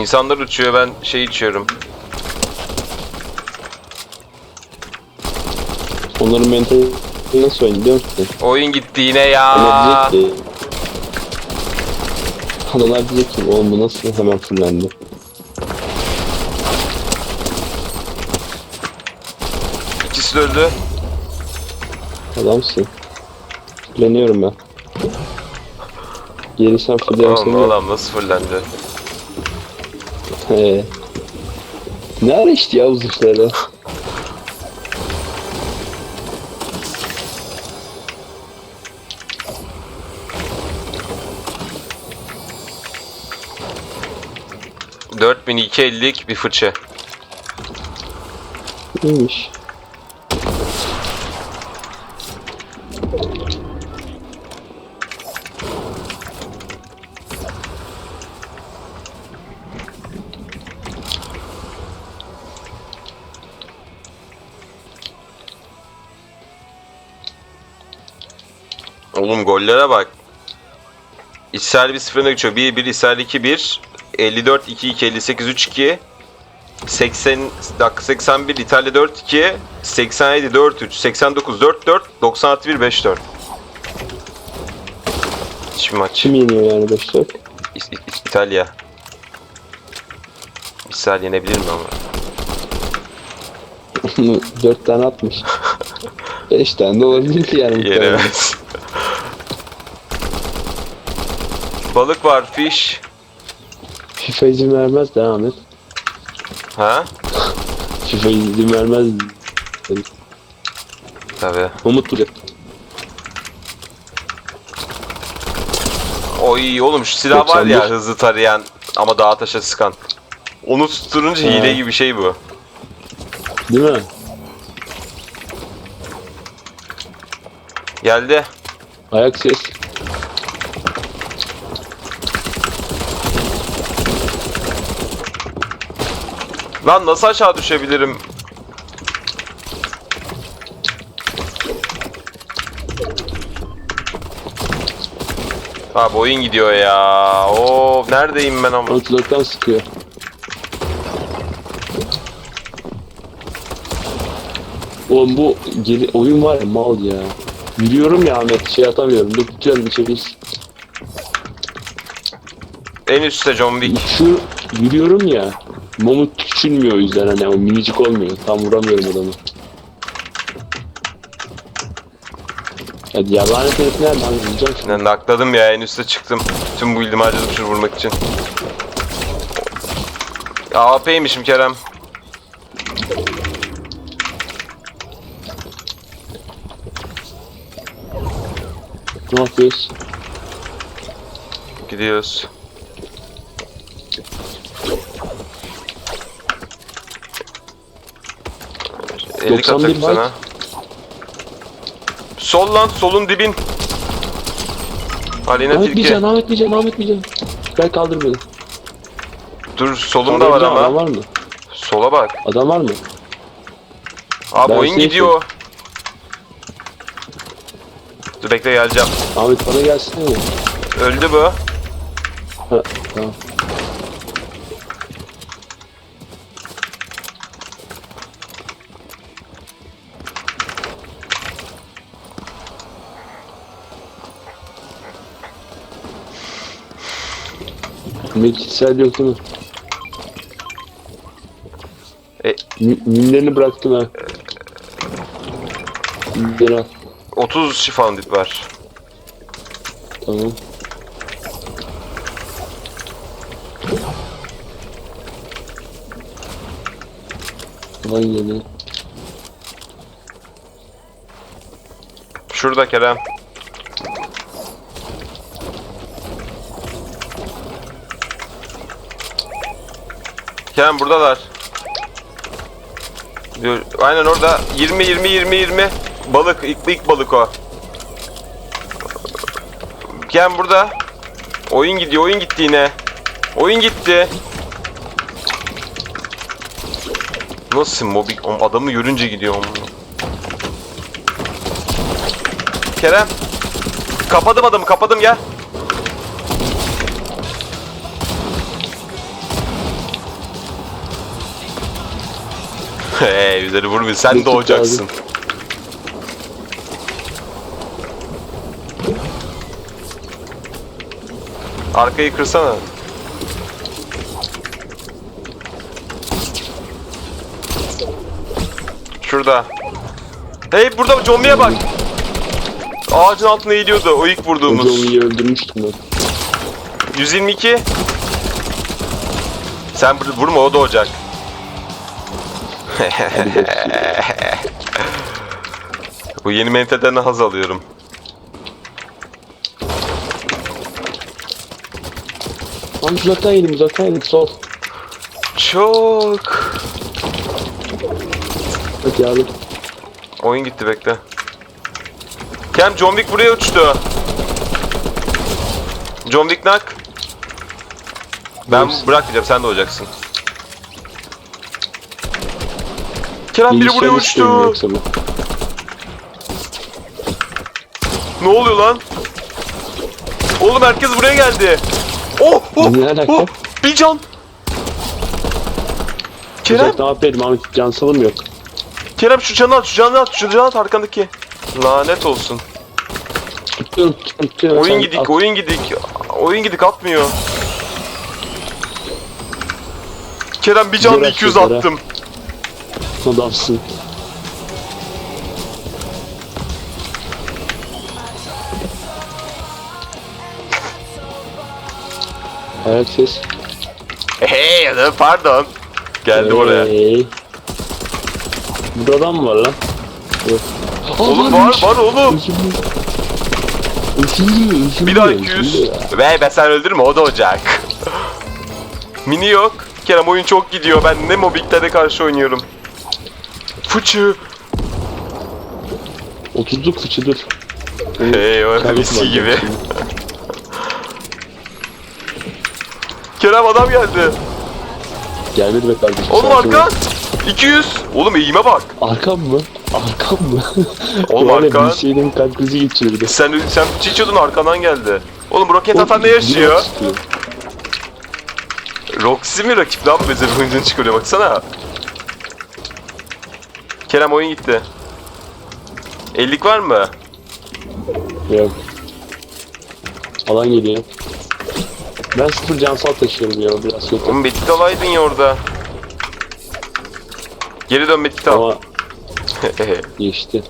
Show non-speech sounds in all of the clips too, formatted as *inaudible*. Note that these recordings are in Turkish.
İnsanlar uçuyor ben şey içiyorum. Onların mentali nasıl oyun biliyor musun? Oyun gitti yine ya. diyecek ki... Adamlar diyecek ki oğlum bu nasıl hemen fullendi. İkisi de öldü. Adamsın. Fulleniyorum ben. Geri sen Oğlum fulliyorsun. bu adam nasıl fırlandı? He. Ne ara işte ya uzuşları? Dört bin iki ellik bir fırça. Neymiş? Oğlum gollere bak. İsrail 1-0 öne geçiyor. 1-1, İsrail 2-1. 54, 2-2, 58, 3-2. 80, dakika 81, İtalya 4-2. 87, 4-3, 89, 4-4. 96, 1, 5-4. Hiçbir maç. Kim yeniyor yani 5 4? İs- İs- İtalya. İsrail yenebilir mi ama? 4 tane atmış. *laughs* 5 tane de olabilir yani. Yenemez. Balık var, fish. FIFA izin vermez devam et. Ha? FIFA izin vermez. Tabii. Umut duruyor. Oy oğlum şu silah var ya 91. hızlı tarayan ama dağa taşa sıkan. Onu tutturunca Ha. hile gibi bir şey bu. Değil mi? Geldi. Ayak ses. Lan nasıl aşağı düşebilirim? Abi oyun gidiyor ya. Oo neredeyim ben ama? Ortalıktan sıkıyor. Oğlum bu geri oyun var ya mal ya. Yürüyorum ya Ahmet şey atamıyorum. Dur tutuyorum bir çekiş. En üstte John Wick. Şu yürüyorum ya. Mamut küçülmüyor o yüzden hani o minicik olmuyor. Tam vuramıyorum adamı. Hadi ya lanet herif nerede? Hani vuracağım şimdi. Ben nakladım ya en üste çıktım. Tüm bu ilmi harcadım şunu vurmak için. AWP'ymişim Kerem. Ne yapıyoruz? Gidiyoruz. Elli 91 atak var. sana. Sol lan solun dibin. Aleyna tilki. Bican, Ahmet Bican, Ahmet Bican. Gel kaldır beni. Dur solumda var Adam ama. var mı? Sola bak. Adam var mı? Abi Ben oyun safe'im. gidiyor. Dur bekle geleceğim. Ahmet bana gelsene ya. Öldü bu. Ha, tamam. Mekiksel yok? E- Mi- Mimlerini bıraktım ha. Mimleri al. 30 şifandit var. Tamam. Lan geliyor. Şurada Kerem. Kerem buradalar. Aynen orada 20 20 20 20 balık ilk, ilk balık o. Kerem burada. Oyun gidiyor, oyun gitti yine. Oyun gitti. Nasıl? Oğlum Adamı görünce gidiyor. oğlum. Kerem. Kapadım adamı kapadım gel. Hey *laughs* üzeri vurmuyor. Sen Mektup doğacaksın. Arkayı kırsana. Şurada. Hey burada zombiye bak. Ağacın altına eğiliyordu o ilk vurduğumuz. onu iyi öldürmüştüm ben. 122. Sen vur- vurma o doğacak. Hadi. Bu yeni mentalden haz alıyorum. Lan uzaktan yedim uzaktan yedim sol. Çok. Hadi abi. Oyun gitti bekle. Kem John Wick buraya uçtu. John Wick nak. Ben bırakmayacağım sen de olacaksın. Kerem biri buraya uçtu. Ne oluyor lan? Oğlum herkes buraya geldi. Oh oh Ne alaka? oh bir can. Kerem Uzaktan AP'ydim Ahmet can salım yok. Kerem şu canı at şu canı at şu canı at arkandaki. Lanet olsun. Tutuyorum tutuyorum tutuyorum. Oyun Sen gidik, at. oyun gidik. Oyun gidik atmıyor. Kerem bir canlı Bırak 200 şunları. attım. Adamsın. Ayak ses. Hey ya pardon. Geldi oraya. Hey. Burada mı var lan? Yok. Oğlum var var oğlum. Üzüldüm, üzüldüm, Bir daha üzüldüm 200. ya. Ve ben sen öldürme o da olacak. Mini yok. Kerem oyun çok gidiyor. Ben ne mobiklere karşı oynuyorum. Fıçı. 30'luk fıçıdır. Hey o bak gibi. *laughs* Kerem adam geldi. Gelmedi be kardeşim. Oğlum arkan. 200. Oğlum eğime bak. Arkam mı? Arkam mı? Oğlum arkan. Bir şeyden kalp krizi de. Sen sen fıçı içiyordun arkadan geldi. Oğlum roket Oğlum, atan ne yaşıyor? Roxy mi rakip lan bize oyuncunu çıkarıyor baksana. Kerem oyun gitti. 50'lik var mı? Yok. Alan geliyor. Ben sıfır cansal taşıyorum ya biraz kötü. Oğlum medkit alaydın ya orada. Geri dön medkit al. Ama *laughs* geçti.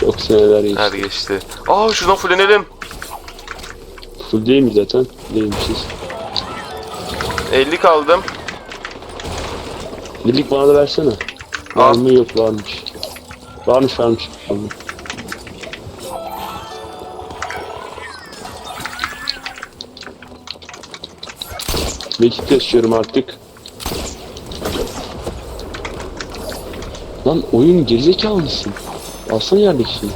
Çok seneler geçti. Hadi geçti. Aa şuradan fullenelim. Full değil mi zaten? Değilmişiz. 50 kaldım. Birlik bana da versene. Var mı yok varmış. Varmış varmış. Aldım. Mekik yaşıyorum artık. Lan oyun gerizekalı mısın? Alsana yerdeki şeyi.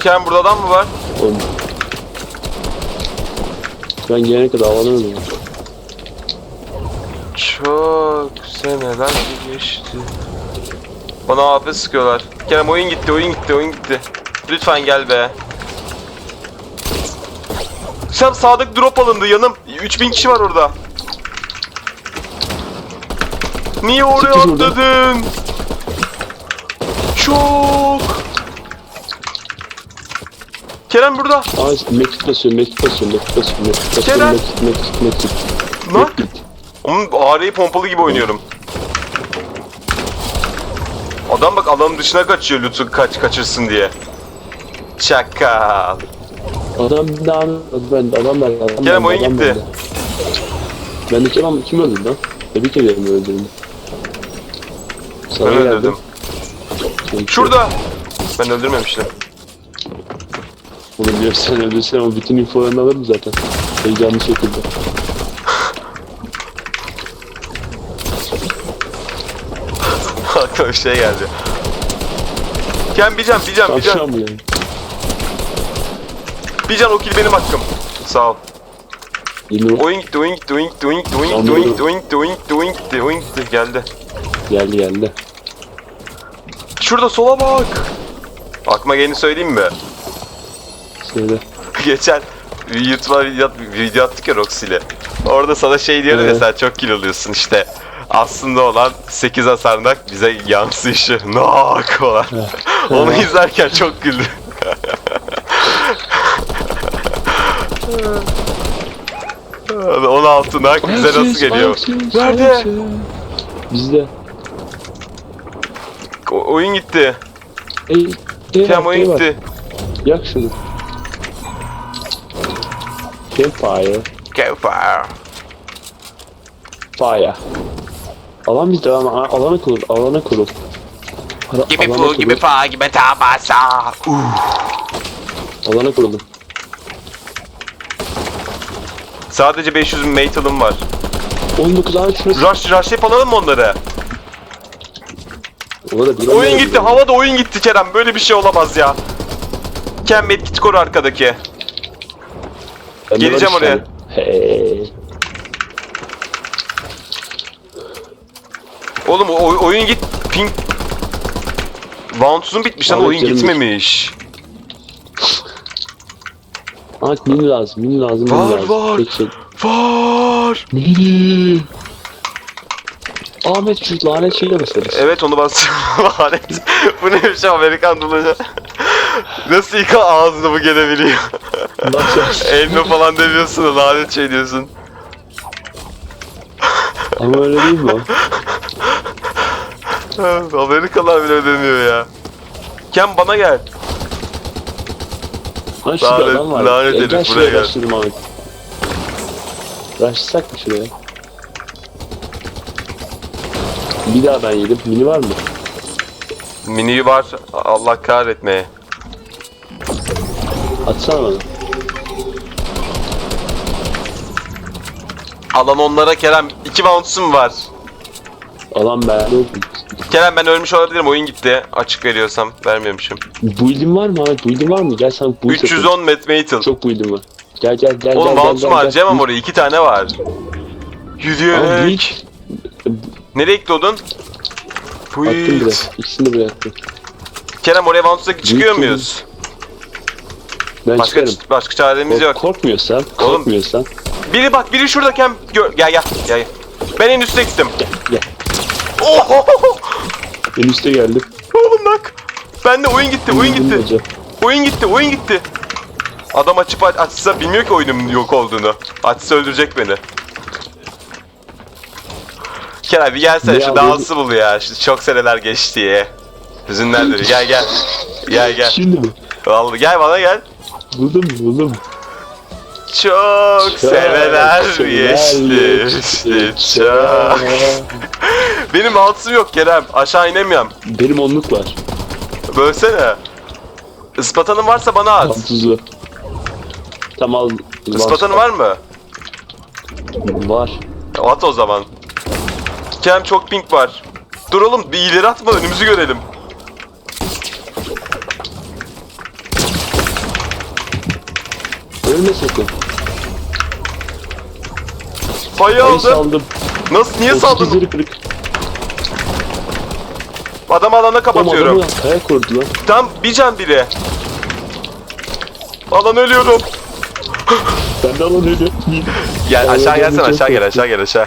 Kerem burada adam mı var? Oğlum. Ben gelene kadar havalanırım ya. Çok seneler geçti. Bana AF sıkıyorlar. Kerem oyun gitti, oyun gitti, oyun gitti. Lütfen gel be. Sen sağdaki drop alındı yanım. 3000 kişi var orada. Niye oraya atladın? Çok. Kerem burada. Aa mekik basıyorum, mekik basıyorum, mekik basıyorum, mekik basıyorum, Kerem. mekik, mekik, mekik. Mekik. Onun ağrıyı pompalı gibi oynuyorum. Adam bak alanın dışına kaçıyor lütfen kaç kaçırsın diye. Çakal. Adam daha ben adam ben adam Kerem oyun adam gitti. bende. Bendeki adam kim öldürdü lan? Tebrik ederim öldürdüm. Ben Sana geldim. öldürdüm. Çünkü- Şurada. Ben öldürmemiştim. Oğlum diyor sen öldürsen ama bütün infolarını alırım zaten. Heyecanlı şekilde. Aklıma bir şey geldi. Ken bir can, bir can, bir can. Tavşan mı yani? Bir can o kill benim hakkım. Sağ ol. Yeni. Oyun gitti, oyun gitti, oyun gitti, oyun gitti, oyun gitti, oyun gitti, oyun gitti, oyun gitti, oyun gitti, oyun gitti, geldi. Geldi geldi. Şurada sola bak. Aklıma geleni söyleyeyim mi? Söyle. *laughs* Geçen YouTube'a video, video attık ya Roxy ile. Orada sana şey diyorum ya Evet. sen çok kill alıyorsun işte. Aslında olan 8 hasarnak bize yansıyışı. *laughs* Nak olan. Onu izlerken çok güldüm. 16 nak bize nasıl geliyor? Nerede? Bizde. O- oyun gitti. Ey, ey Kem oyun gitti. Yak şunu. Campfire. Campfire. Fire. Alan bizde ama alana kurul, alana kurul. Ara- Gibi alana bu, kurul, gibi fa, gibi tabasa. Uh. Alana kurulun. Sadece 500 metal'ım var. 19 abi şurası. Rush, rushlayıp alalım mı onları? Orada bir Oyun gitti, havada oyun gitti Kerem. Böyle bir şey olamaz ya. Ken medkit koru arkadaki. Var geleceğim oraya. Hey. Oğlum o, oyun git, ping... Vantuzun bitmiş lan, Ahmet oyun gitmemiş. Ahmet mini lazım, mini lazım, mini Var, lazım. var. Şey. Var. Mini. Ahmet şu lanet şeyle basarız. Evet onu bas. *laughs* Lanet. bu neymiş Amerikan dolaşı. Nasıl yıka ağzını bu gelebiliyor. Nasıl? *laughs* Elma falan demiyorsun da lanet şey diyorsun. Ama öyle değil mi o? *laughs* Amerikalılar bile ödemiyor ya. Ken bana gel. Lan Lanet- adam var. lanet herif, gel buraya şuraya gel. başlayalım Ahmet. Başlasak mı şuraya? Bir daha ben yedim. Mini var mı? Mini var. Allah kahretmeye. Atsana bana. Alan onlara Kerem. iki bounce'um var. Alan ben yokum. Kerem ben ölmüş olabilirim. Oyun gitti. Açık veriyorsam. Vermiyormuşum. Build'in var mı Ahmet? Build'in var mı? Gel sana build yapayım. 310 met metal. Çok build'in var. Gel gel gel Oğlum gel gel. harcayamam oraya. iki tane var. Yürüyerek. build Nereye odun? attım buraya. Build. İkisini de buraya attım. Kerem oraya bounce'daki çıkıyor Build muyuz? Ben Başka çıkarım. başka çaremiz yok. Korkmuyorsan, korkmuyorsan Biri bak biri şurada Kem. Gör, gel gel gel. gel. Ben en üstte gittim. gel. Oho! En üste geldim. Oğlum bak. Ben de oyun gitti, oyun gitti. Oyun gitti, oyun gitti. Adam açıp aç, açsa bilmiyor ki oyunun yok olduğunu. Açsa öldürecek beni. Kerem bir gelsene Ne şu dansı bul ya. Şu çok seneler geçti ya. Hüzünlendir. Gel gel. Gel gel. Şimdi mi? Vallahi gel bana gel. Buldum? Buldum? Çok seneler geçti. geçti, Çok. *laughs* Benim altım yok Kerem. Aşağı inemiyorum. Benim onluk var. Bölsene. Ispatanın varsa bana at. Tuzu. Tam al. Ispatanın var mı? Var. At o zaman. Kerem çok pink var. Dur oğlum bir ileri atma önümüzü görelim. Ölme sakın. Payı Ay aldım. saldım. Nasıl niye saldın? 38'leri kırık. Adam Oğlum kapatıyorum. adamı kaya kurdu lan. Tam bir can biri. Alan ölüyorum. Ben de alan öyle. Gel aşağı çok aşağı gel aşağı gel aşağı.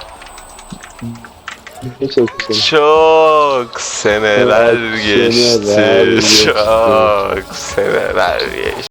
Ne çok. Çok seneler geçti. geçti. Çok seneler geçti.